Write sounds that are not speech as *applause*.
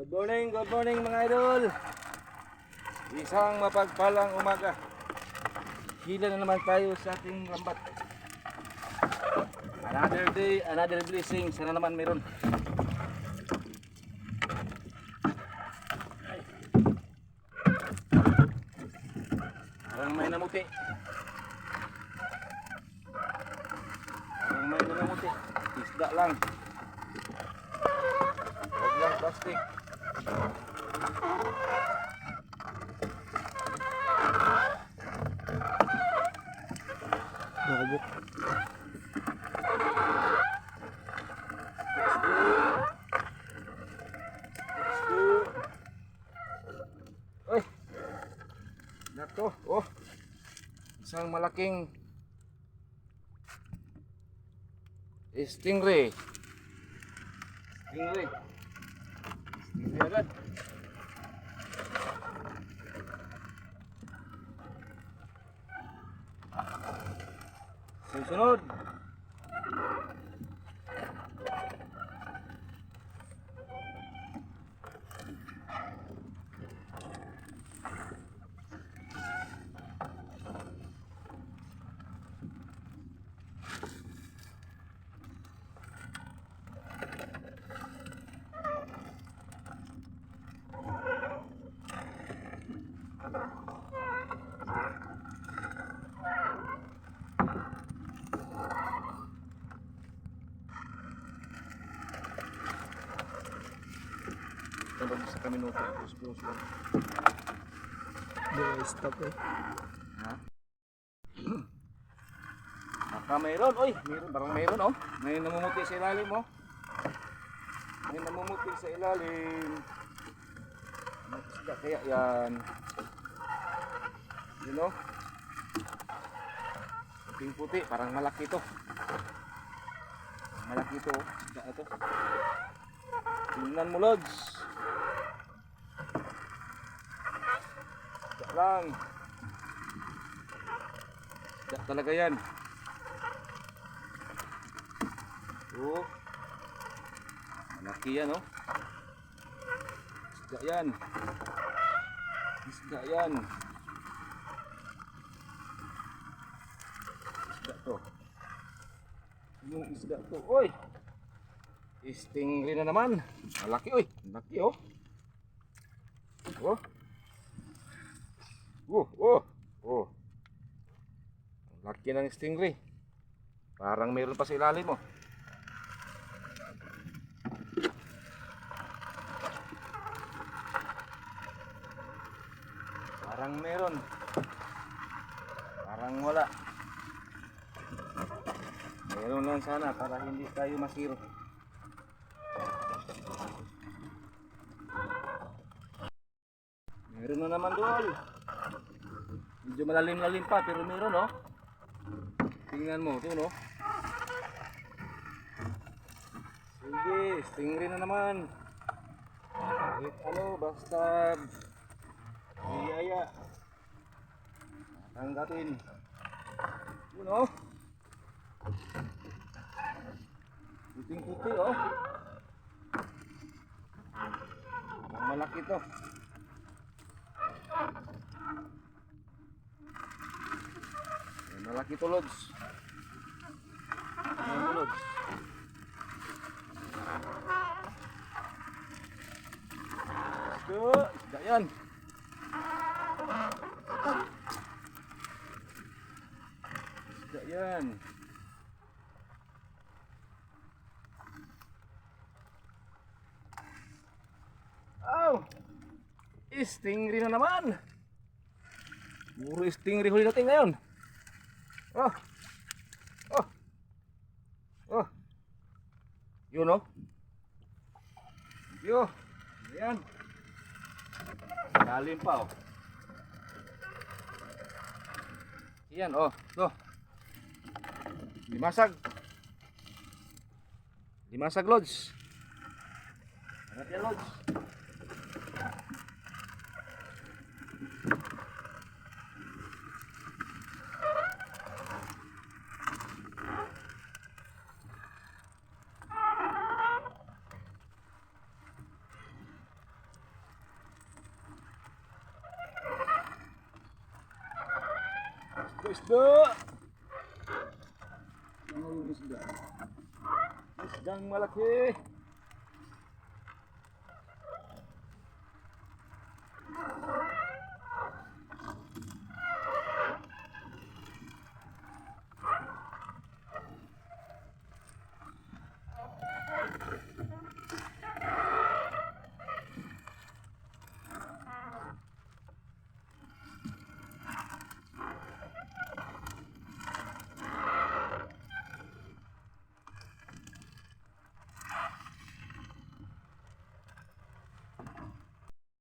Good morning, good morning mga idol. Isang mapagpalang umaga. Hila na naman tayo sa ating lambat. Another day, another blessing. Sana naman meron. Parang may namuti. Parang may namuti. Isda lang. Huwag lang plastic. Nakabuk. Uy! Nato, oh. Isang malaking stingray. Stingray. Agad. Susunod. Tulog sa kami nuto. Puspos lang. Di ba stop eh. Ha? *clears throat* Baka mayroon, oy, mayroon, parang mayroon oh. May namumuti sa ilalim oh. May namumuti sa ilalim. Isda kaya yan? Yun oh. Puting puti, parang malaki to. Malaki to. Isda ito. Tingnan mo, Lods. Isda lang. Isda talaga yan. Oh. Malaki yan, oh. Isda yan. Isda yan. Isda to. Yung isda to. Oy! Stingray na naman. Malaki, oy. Malaki, oh. Oh. Oh, oh. Oh. Laki ng stingray. Parang mayroon pa sa ilalim, oh. Parang meron. Parang wala. Meron lang sana para hindi tayo masiro. Meron na naman doon. Medyo malalim-lalim pa pero meron oh. Tingnan mo, ito no. Sige, stingray na naman. Kahit ano, basta Biyaya. Tanggapin. Yun oh. Puting puti oh. Ang malaki to. Ang malaki to Lods. Ang to, Lods. Ito, isda Isda yan. Oh! Stingray na naman. Puro stingray huli natin ngayon. Oh! Oh! Oh! Yun oh. Yo! Ayan. Lalim pa oh. Yan, oh. To. Dimasag. Dimasag, Lods. Hanap lodge ya, Lods. Let's do it. Yung isda? Isdang malaki.